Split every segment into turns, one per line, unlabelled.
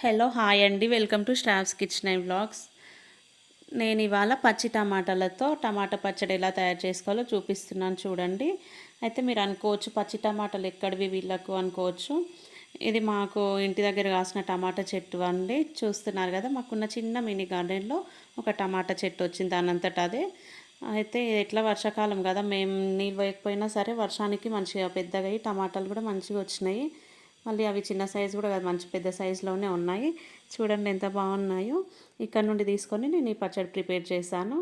Hello hi అండి welcome to staffs kitchen and blogs నేను ఇవాళ పచ్చి టమాటాలతో టమాటా పచ్చడి ఎలా తయారు చేసుకోవాలో చూపిస్తున్నాను చూడండి. అయితే మీరు అనుకోవచ్చు పచ్చి టమాటాలు ఎక్కడివి వీళ్ళకు అనుకోవచ్చు. ఇది మాకు ఇంటి దగ్గర కాసిన టమాటా చెట్టు అండి. చూస్తున్నారు కదా మాకున్న చిన్న మినీ గార్డెన్లో ఒక టమాటా చెట్టు వచ్చింది దానంతట అదే. అయితే ఎట్లా వర్షాకాలం కదా మేము నీళ్ళు వేయకపోయినా సరే వర్షానికి మంచిగా పెద్దగా టమాటాలు కూడా మంచిగా వచ్చినాయి. మళ్ళీ అవి చిన్న సైజు కూడా కాదు మంచి పెద్ద సైజులోనే ఉన్నాయి. చూడండి ఎంత బాగున్నాయో. ఇక్కడ నుండి తీసుకొని నేను ఈ పచ్చడి ప్రిపేర్ చేశాను.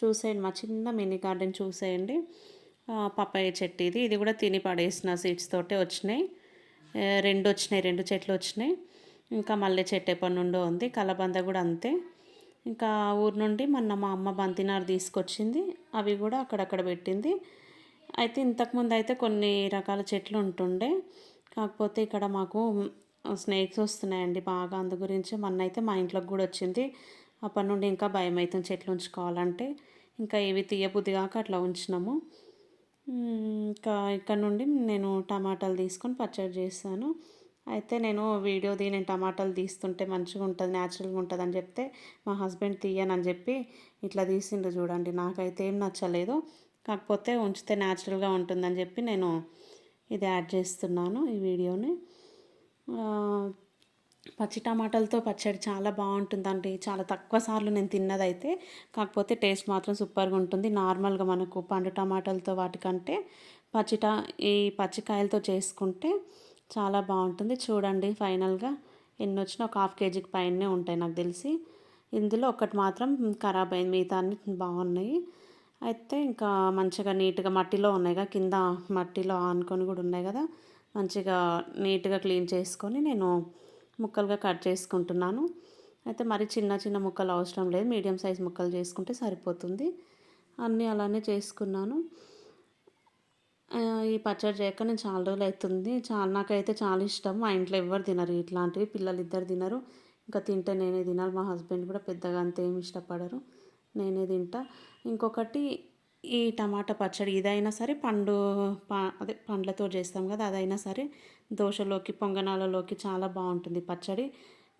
చూసేయండి మా చిన్న మినీ గార్డెన్ చూసేయండి. పప్పాయ చెట్టు ఇది ఇది కూడా తిని పడేసిన సీడ్స్ తోటే వచ్చినాయి. రెండు వచ్చినాయి రెండు చెట్లు వచ్చినాయి. ఇంకా మల్లె చెట్టు ఎప్పటి నుండో ఉంది కలబంద కూడా అంతే. ఇంకా ఊరు నుండి మొన్న మా అమ్మ బంతినారు తీసుకొచ్చింది అవి కూడా అక్కడక్కడ పెట్టింది. అయితే ఇంతకుముందు అయితే కొన్ని రకాల చెట్లు ఉంటుండే. కాకపోతే ఇక్కడ మాకు స్నేక్స్ వస్తున్నాయండి బాగా. అందు గురించి మొన్న అయితే మా ఇంట్లోకి కూడా వచ్చింది. అప్పటి నుండి ఇంకా భయం అవుతుంది చెట్లు ఉంచుకోవాలంటే. ఇంకా ఏవి తీయబుద్ధి కాక అట్లా ఉంచినాము. ఇంకా ఇక్కడ నుండి నేను టమాటాలు తీసుకొని పచ్చడి చేస్తాను అయితే నేను వీడియో నేను టమాటాలు తీస్తుంటే మంచిగా ఉంటుంది న్యాచురల్గా ఉంటుంది అని చెప్తే మా హస్బెండ్ తీయనని చెప్పి ఇట్లా తీసిండ్రు చూడండి. నాకైతే ఏం నచ్చలేదు. కాకపోతే ఉంచితే న్యాచురల్గా ఉంటుందని చెప్పి నేను ఇది యాడ్ చేస్తున్నాను ఈ వీడియోని. పచ్చి టమాటాలతో పచ్చడి చాలా బాగుంటుందండి. చాలా తక్కువ సార్లు నేను తిన్నదైతే. కాకపోతే టేస్ట్ మాత్రం సూపర్గా ఉంటుంది. నార్మల్గా మనకు పండు టమాటాలతో వాటికంటే పచ్చిట ఈ పచ్చికాయలతో చేసుకుంటే చాలా బాగుంటుంది. చూడండి ఫైనల్గా ఎన్ని వచ్చినా ఒక హాఫ్ కేజీకి పైనే ఉంటాయి నాకు తెలిసి. ఇందులో ఒకటి మాత్రం ఖరాబ్ అయింది. మిగతా అన్ని బాగున్నాయి. అయితే ఇంకా మంచిగా నీట్గా మట్టిలో ఉన్నాయి కదా కింద మట్టిలో ఆనుకొని కూడా ఉన్నాయి కదా మంచిగా నీట్గా క్లీన్ చేసుకొని నేను ముక్కలుగా కట్ చేసుకుంటున్నాను. అయితే మరి చిన్న చిన్న ముక్కలు అవసరం లేదు మీడియం సైజ్ ముక్కలు చేసుకుంటే సరిపోతుంది. అన్నీ అలానే చేసుకున్నాను. ఈ పచ్చడి చేయక నేను చాలా రోజులు అవుతుంది. చాలా నాకైతే చాలా ఇష్టం. మా ఇంట్లో ఎవరు తినరు ఇట్లాంటివి పిల్లలు ఇద్దరు తినరు. ఇంకా తింటే నేనే తినాలి. మా హస్బెండ్ కూడా పెద్దగా అంతేమి ఇష్టపడరు. నేనే తింటా. ఇంకొకటి ఈ టమాటా పచ్చడి ఇదైనా సరే పండు అదే పండ్లతో చేస్తాం కదా అదైనా సరే దోశలోకి పొంగనాలలోకి చాలా బాగుంటుంది పచ్చడి.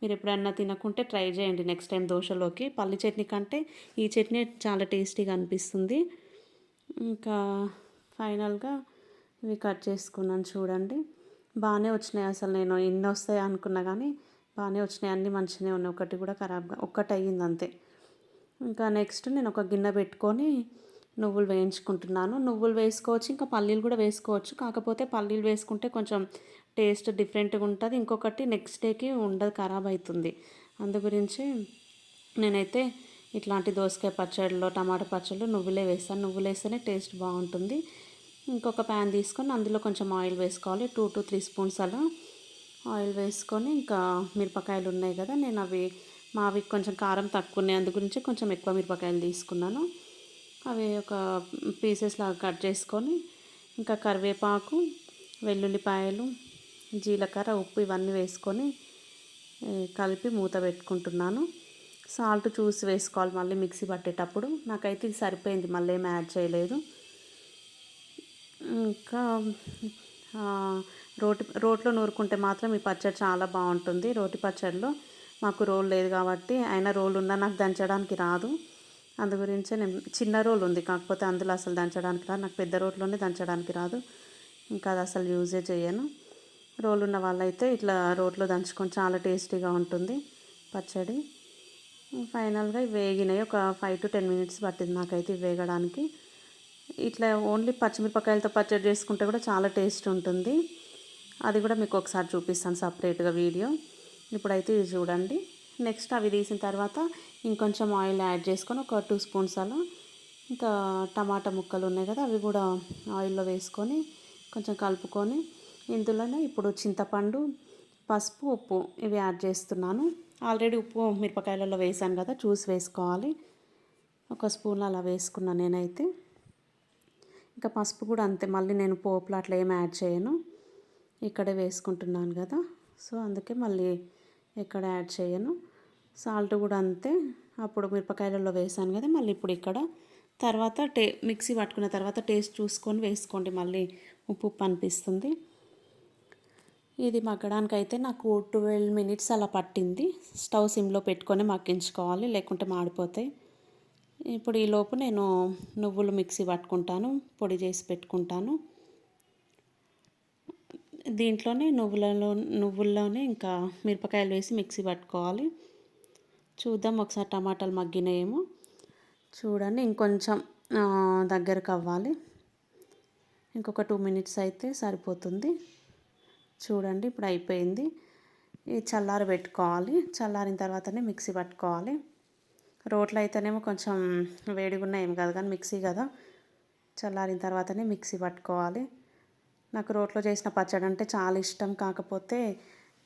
మీరు ఎప్పుడన్నా తినకుంటే ట్రై చేయండి నెక్స్ట్ టైం దోశలోకి. పల్లి చట్నీ కంటే ఈ చట్నీ చాలా టేస్టీగా అనిపిస్తుంది. ఇంకా ఫైనల్గా ఇవి కట్ చేసుకున్నాను చూడండి. బాగానే వచ్చినాయి అసలు నేను ఎన్ని వస్తాయి అనుకున్నా కానీ బాగానే వచ్చినాయి. అన్నీ మంచిగానే ఉన్నాయి. ఒకటి కూడా ఖరాబ్గా ఒక్కటి అయ్యింది అంతే. ఇంకా నెక్స్ట్ నేను ఒక గిన్నె పెట్టుకొని నువ్వులు వేయించుకుంటున్నాను. నువ్వులు వేసుకోవచ్చు ఇంకా పల్లీలు కూడా వేసుకోవచ్చు. కాకపోతే పల్లీలు వేసుకుంటే కొంచెం టేస్ట్ డిఫరెంట్గా ఉంటుంది. ఇంకొకటి నెక్స్ట్ డేకి ఉండదు ఖరాబ్ అవుతుంది అందు గురించి నేనైతే ఇట్లాంటి దోసకాయ పచ్చడిలో టమాటా పచ్చళ్ళు నువ్వులే వేస్తాను. నువ్వులు వేస్తేనే టేస్ట్ బాగుంటుంది. ఇంకొక ప్యాన్ తీసుకొని అందులో కొంచెం ఆయిల్ వేసుకోవాలి. టూ టు త్రీ స్పూన్స్ అలా ఆయిల్ వేసుకొని ఇంకా మిరపకాయలు ఉన్నాయి కదా నేను అవి మావి కొంచెం కారం తక్కువ ఉన్నాయి అందు గురించి కొంచెం ఎక్కువ మిరపకాయలు తీసుకున్నాను. అవి ఒక పీసెస్ లాగా కట్ చేసుకొని ఇంకా కరివేపాకు వెల్లుల్లిపాయలు జీలకర్ర ఉప్పు ఇవన్నీ వేసుకొని కలిపి మూత పెట్టుకుంటున్నాను. సాల్ట్ చూసి వేసుకోవాలి మళ్ళీ మిక్సీ పట్టేటప్పుడు. నాకైతే ఇది సరిపోయింది మళ్ళీ ఏమి యాడ్ చేయలేదు. ఇంకా రోటి రోట్లో నూరుకుంటే మాత్రం ఈ పచ్చడి చాలా బాగుంటుంది. రోటి పచ్చడిలో మాకు రోల్ లేదు కాబట్టి అయినా రోల్ ఉన్నా నాకు దంచడానికి రాదు. అందు గురించే నేను చిన్న రోల్ ఉంది. కాకపోతే అందులో అసలు దంచడానికి రాదు. నాకు పెద్ద రోడ్లోనే దంచడానికి రాదు. ఇంకా అది అసలు యూజే చేయను. రోల్ ఉన్న వాళ్ళైతే ఇట్లా రోట్లో దంచుకొని చాలా టేస్టీగా ఉంటుంది పచ్చడి. ఫైనల్గా వేగినాయి. ఒక ఫైవ్ టు టెన్ మినిట్స్ పట్టింది నాకైతే వేగడానికి. ఇట్లా ఓన్లీ పచ్చిమిరపకాయలతో పచ్చడి చేసుకుంటే కూడా చాలా టేస్ట్ ఉంటుంది. అది కూడా మీకు ఒకసారి చూపిస్తాను సపరేట్గా వీడియో. ఇప్పుడైతే ఇది చూడండి. నెక్స్ట్ అవి తీసిన తర్వాత ఇంకొంచెం ఆయిల్ యాడ్ చేసుకొని ఒక టూ స్పూన్స్ అలా ఇంకా టమాటా ముక్కలు ఉన్నాయి కదా అవి కూడా ఆయిల్లో వేసుకొని కొంచెం కలుపుకొని ఇందులోనే ఇప్పుడు చింతపండు పసుపు ఉప్పు ఇవి యాడ్ చేస్తున్నాను. ఆల్రెడీ ఉప్పు మిరపకాయలలో వేసాను కదా చూసి వేసుకోవాలి. ఒక స్పూన్ అలా వేసుకున్నాను నేనైతే. ఇంకా పసుపు కూడా అంతే మళ్ళీ నేను పోపులు అట్లా ఏం యాడ్ చేయను. ఇక్కడే వేసుకుంటున్నాను కదా. సో అందుకే మళ్ళీ ఎక్కడ యాడ్ చేయను. సాల్ట్ కూడా అంతే. అప్పుడు మిరపకాయలలో వేసాను కదా మళ్ళీ ఇప్పుడు ఇక్కడ. తర్వాత టే మిక్సీ పట్టుకున్న తర్వాత టేస్ట్ చూసుకొని వేసుకోండి మళ్ళీ ఉప్పు ఉప్పు అనిపిస్తుంది. ఇది మగ్గడానికి అయితే నాకు ట్వెల్వ్ మినిట్స్ అలా పట్టింది. స్టవ్ సిమ్లో పెట్టుకొని మగ్గించుకోవాలి లేకుంటే మాడిపోతాయి. ఇప్పుడు ఈ లోపు నేను నువ్వులు మిక్సీ పట్టుకుంటాను పొడి చేసి పెట్టుకుంటాను. దీంట్లోనే నువ్వులలో నువ్వుల్లోనే ఇంకా మిరపకాయలు వేసి మిక్సీ పట్టుకోవాలి. చూద్దాం ఒకసారి టమాటాలు మగ్గినాయేమో. చూడండి ఇంకొంచెం దగ్గరకు అవ్వాలి. ఇంకొక టూ మినిట్స్ అయితే సరిపోతుంది. చూడండి ఇప్పుడు అయిపోయింది. ఇది చల్లారి పెట్టుకోవాలి. చల్లారిన తర్వాతనే మిక్సీ పట్టుకోవాలి. రోట్లో అయితేనేమో కొంచెం వేడిగా ఉన్నాయి ఏం కాదు కానీ మిక్సీ కదా. చల్లారిన తర్వాతనే మిక్సీ పట్టుకోవాలి. నాకు రోట్లో చేసిన పచ్చడి అంటే చాలా ఇష్టం. కాకపోతే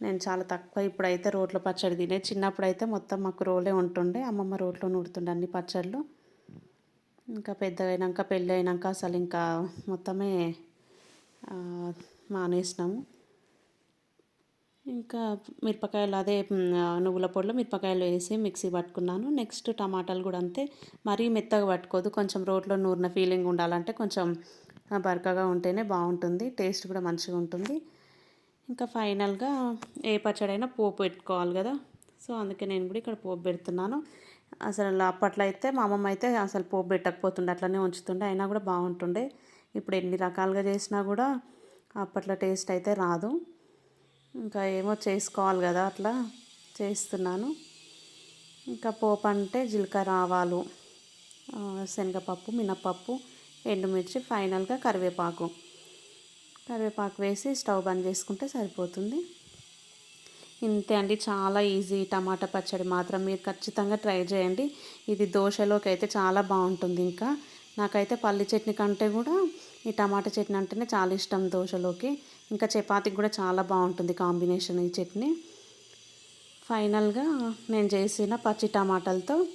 నేను చాలా తక్కువ ఇప్పుడైతే రోట్లో పచ్చడి తినే చిన్నప్పుడు అయితే మొత్తం మాకు రోలే ఉంటుండే. అమ్మమ్మ రోట్లో నూరుతుండే అన్ని పచ్చళ్ళు. ఇంకా పెద్ద అయినాక పెళ్ళి అయినాక అసలు ఇంకా మొత్తమే మానేసినాము. ఇంకా మిరపకాయలు అదే నువ్వుల పొడిలో మిరపకాయలు వేసి మిక్సీ పట్టుకున్నాను. నెక్స్ట్ టమాటాలు కూడా అంతే. మరీ మెత్తగా పట్టుకోదు. కొంచెం రోట్లో నూరిన ఫీలింగ్ ఉండాలంటే కొంచెం బరకగా ఉంటేనే బాగుంటుంది టేస్ట్ కూడా మంచిగా ఉంటుంది. ఇంకా ఫైనల్గా ఏ పచ్చడైనా పోపు పెట్టుకోవాలి కదా. సో అందుకే నేను కూడా ఇక్కడ పోపు పెడుతున్నాను. అసలు అప్పట్లో అయితే మా అమ్మమ్మ అయితే అసలు పోపు పెట్టకపోతుండే అట్లనే ఉంచుతుండే అయినా కూడా బాగుంటుండే. ఇప్పుడు ఎన్ని రకాలుగా చేసినా కూడా అప్పట్లో టేస్ట్ అయితే రాదు. ఇంకా ఏమో చేసుకోవాలి కదా అట్లా చేస్తున్నాను. ఇంకా పోపు అంటే జీలకర్ర ఆవాలు శనగపప్పు మినప్పప్పు ఎండుమిర్చి ఫైనల్గా కరివేపాకు. కరివేపాకు వేసి స్టవ్ బంద్ చేసుకుంటే సరిపోతుంది. ఇంతే అండి చాలా ఈజీ టమాటా పచ్చడి మాత్రం. మీరు ఖచ్చితంగా ట్రై చేయండి. ఇది దోశలోకి అయితే చాలా బాగుంటుంది ఇంకా. నాకైతే పల్లి చట్నీ కంటే కూడా ఈ టమాటా చట్నీ అంటేనే చాలా ఇష్టం దోశలోకి. ఇంకా చపాతీకి కూడా చాలా బాగుంటుంది కాంబినేషన్ ఈ చట్నీ. ఫైనల్గా నేను చేసిన పచ్చి టమాటాలతో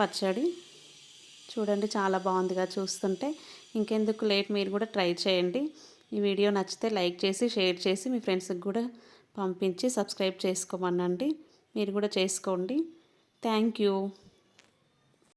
పచ్చడి. చూడండి చాలా బాగుందిగా చూస్తుంటే. ఇంకెందుకు లేట్ మీరు కూడా ట్రై చేయండి. ఈ వీడియో నచ్చితే లైక్ చేసి షేర్ చేసి మీ ఫ్రెండ్స్కి కూడా పంపించి సబ్స్క్రైబ్ చేసుకోమనండి. మీరు కూడా చేసుకోండి. Thank you.